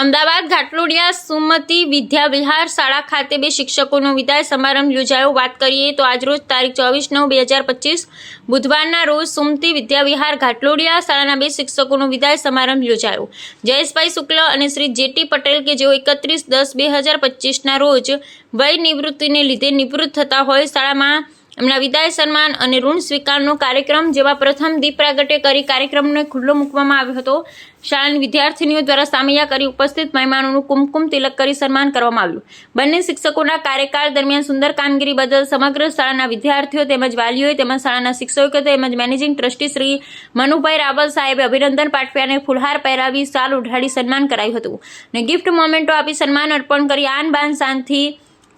અમદાવાદ, ઘાટલોડિયા, સુમતિ વિદ્યા વિહાર શાળા ખાતે બે શિક્ષકોનો વિદાય સમારંભ યોજાયો. વાત કરીએ તો આજરોજ તારીખ ચોવીસ નવ બે હજાર પચીસ, બુધવારના રોજ સુમતિ વિદ્યાવિહાર ઘાટલોડિયા શાળાના બે શિક્ષકોનો વિદાય સમારંભ યોજાયો. જયેશભાઈ શુક્લ અને શ્રી જેટી પટેલ કે જેઓ એકત્રીસ દસ બે હજાર પચીસના રોજ વય નિવૃત્તિને લીધે નિવૃત્ત થતા હોય, શાળામાં એમના વિદાય સન્માન અને ઋણ સ્વીકારનો કાર્યક્રમ જેવા પ્રથમ દીપ પ્રાગટ્ય કરી કાર્યક્રમને ખુલ્લો મૂકવામાં આવ્યો હતો. શાળાની વિદ્યાર્થીનીઓ દ્વારા સામૈયા કરી ઉપસ્થિત મહેમાનોનું કુમકુમ તિલક કરી સન્માન કરવામાં આવ્યું. બંને શિક્ષકોના કાર્યકાળ દરમિયાન સુંદર કામગીરી બદલ સમગ્ર શાળાના વિદ્યાર્થીઓ તેમજ વાલીઓએ તેમજ શાળાના શિક્ષકો તેમજ મેનેજિંગ ટ્રસ્ટી શ્રી મનુભાઈ રાવલ સાહેબે અભિનંદન પાઠવ્યા અને ફુલહાર પહેરાવી શાલ ઉઢાડી સન્માન કરાયું હતું. અને ગિફ્ટ મોમેન્ટો આપી સન્માન અર્પણ કરી આન બાન શાનથી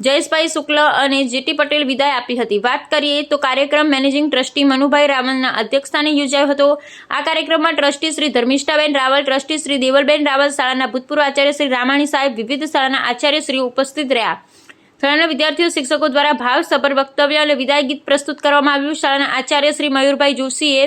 જયેશભાઈ શુક્લ અને જીટી પટેલ વિદાય આપી હતી. વાત કરીએ તો કાર્યક્રમ મેનેજિંગ ટ્રસ્ટી મનુભાઈ રાવલના અધ્યક્ષસ્થાને યોજાયો હતો. આ કાર્યક્રમમાં ટ્રસ્ટી શ્રી ધર્મિષ્ઠાબેન રાવલ, ટ્રસ્ટી શ્રી દેવલબેન રાવલ શાળાના ભૂતપૂર્વ આચાર્ય શ્રી રામાણી સાહેબ, વિવિધ શાળાના આચાર્ય શ્રી ઉપસ્થિત રહ્યા. શાળાના વિદ્યાર્થીઓ, શિક્ષકો દ્વારા ભાવસભર વક્તવ્ય અને વિદાય ગીત પ્રસ્તુત કરવામાં આવ્યું. શાળાના આચાર્ય શ્રી મયુરભાઈ જોશીએ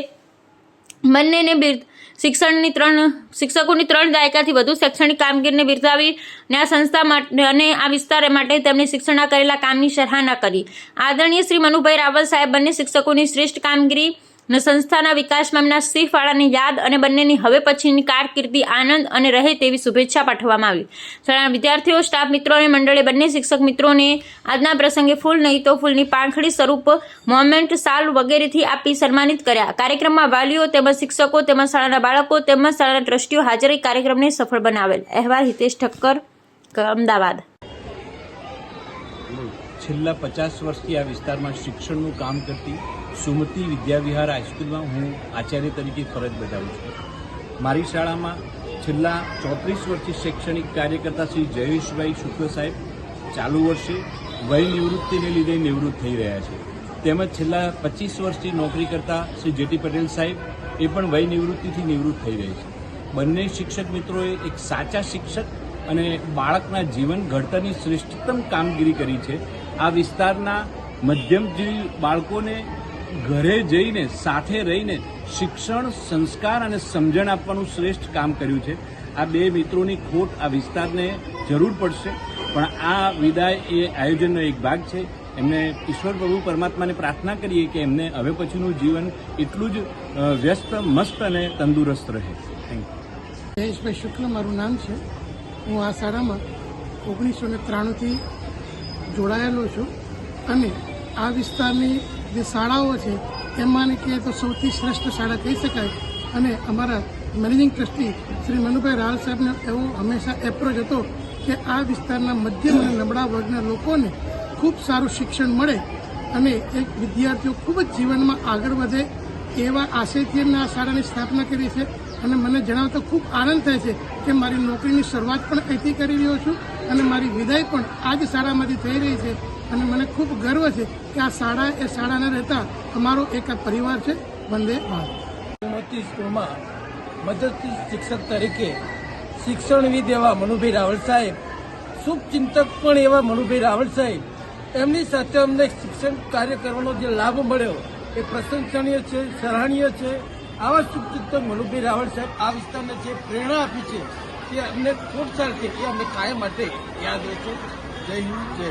બંનેને બિરદ શિક્ષણની ત્રણ, શિક્ષકોની ત્રણ દાયકાથી વધુ શૈક્ષણિક કામગીરીને બિરદાવી અને આ સંસ્થા માટે અને આ વિસ્તાર માટે તેમણે શિક્ષણના કરેલા કામની સરાહના કરી. આદરણીય શ્રી મનુભાઈ રાવલ સાહેબ બંને શિક્ષકોની શ્રેષ્ઠ કામગીરી અને સંસ્થાના વિકાસમાં એમના સિંહ ફાળાની યાદ અને બંનેની હવે પછીની કારકિર્દી આનંદ અને રહે તેવી શુભેચ્છા પાઠવવામાં આવી. શાળાના વિદ્યાર્થીઓ, સ્ટાફ મિત્રો અને મંડળે બંને શિક્ષક મિત્રોને આજના પ્રસંગે ફૂલ નહીં તો ફૂલની પાંખડી સ્વરૂપ મોમેન્ટ, સાલ વગેરેથી આપી સન્માનિત કર્યા. કાર્યક્રમમાં વાલીઓ તેમજ શિક્ષકો તેમજ શાળાના બાળકો તેમજ શાળાના ટ્રસ્ટીઓ હાજરી કાર્યક્રમને સફળ બનાવેલ. અહેવાલ હિતેશ ઠક્કર અમદાવાદ. છેલ્લા પચાસ વર્ષથી આ વિસ્તારમાં શિક્ષણનું કામ કરતી સુમતિ વિદ્યાવિહાર હાઈસ્કૂલમાં હું આચાર્ય તરીકે ફરજ બજાવું છું. મારી શાળામાં છેલ્લા ચોત્રીસ વર્ષથી શૈક્ષણિક કાર્યકર્તા શ્રી જયેશભાઈ શુક્લ સાહેબ ચાલુ વર્ષે વય નિવૃત્તિને લીધે નિવૃત્ત થઈ રહ્યા છે. તેમજ છેલ્લા પચીસ વર્ષથી નોકરી કરતા શ્રી જેટી પટેલ સાહેબ એ પણ વય નિવૃત્તિથી નિવૃત્ત થઈ રહી છે. બંને શિક્ષક મિત્રોએ એક સાચા શિક્ષક અને બાળકના જીવન ઘડતરની શ્રેષ્ઠતમ કામગીરી કરી છે. આ વિસ્તારના મધ્યમજીવી બાળકોને ઘરે જઈને, સાથે રહીને શિક્ષણ, સંસ્કાર અને સમજણ આપવાનું શ્રેષ્ઠ કામ કર્યું છે. આ બે મિત્રોની ખોટ આ વિસ્તારને જરૂર પડશે, પણ આ વિદાય એ આયોજનનો એક ભાગ છે. એમને ઈશ્વર પ્રભુ પરમાત્માને પ્રાર્થના કરીએ કે એમને હવે પછીનું જીવન એટલું જ વ્યસ્ત, મસ્ત અને તંદુરસ્ત રહે. થેન્ક યુ જયેશભાઈ શુક્લ, મારું નામ છે. હું આ શાળામાં ઓગણીસો ને ત્રાણુંથી જોડાયેલો છું અને આ વિસ્તારની જે શાળાઓ છે એમાંની કહીએ તો સૌથી શ્રેષ્ઠ શાળા કહી શકાય. અને અમારા મેનેજિંગ ટ્રસ્ટી શ્રી મનુભાઈ રાલ સાહેબનો એવો હંમેશા એપ્રોચ હતો કે આ વિસ્તારના મધ્યમ અને નબળા વર્ગના લોકોને ખૂબ સારું શિક્ષણ મળે અને એક વિદ્યાર્થીઓ ખૂબ જ જીવનમાં આગળ વધે એવા આશયથી એમને આ શાળાની સ્થાપના કરી છે. અને મને જણાવતો ખૂબ આનંદ થાય છે કે મારી નોકરીની શરૂઆત પણ અહીંથી કરી રહ્યો છું અને મારી વિદાય પણ આ જ શાળામાંથી થઈ રહી છે. અને મને ખૂબ ગર્વ છે કે આ શાળા એ શાળાને રહેતા અમારો એક પરિવાર છે. વંદે ભારત. સ્કૂલમાં મદદથી શિક્ષક તરીકે શિક્ષણવિદ એવા મનુભાઈ રાવળ સાહેબ, શુભચિંતક પણ એવા મનુભાઈ રાવલ સાહેબ, એમની સાથે અમને શિક્ષણ કાર્ય કરવાનો જે લાભ મળ્યો એ પ્રશંસનીય છે, સરાહનીય છે. આવા શુભચિંતક મનુભાઈ રાવળ સાહેબ આ વિસ્તારને જે પ્રેરણા આપી છે તે અમને ખૂબ સારી છે એ અમને કાયમ માટે યાદ રહેશે જય હિન્દ, જય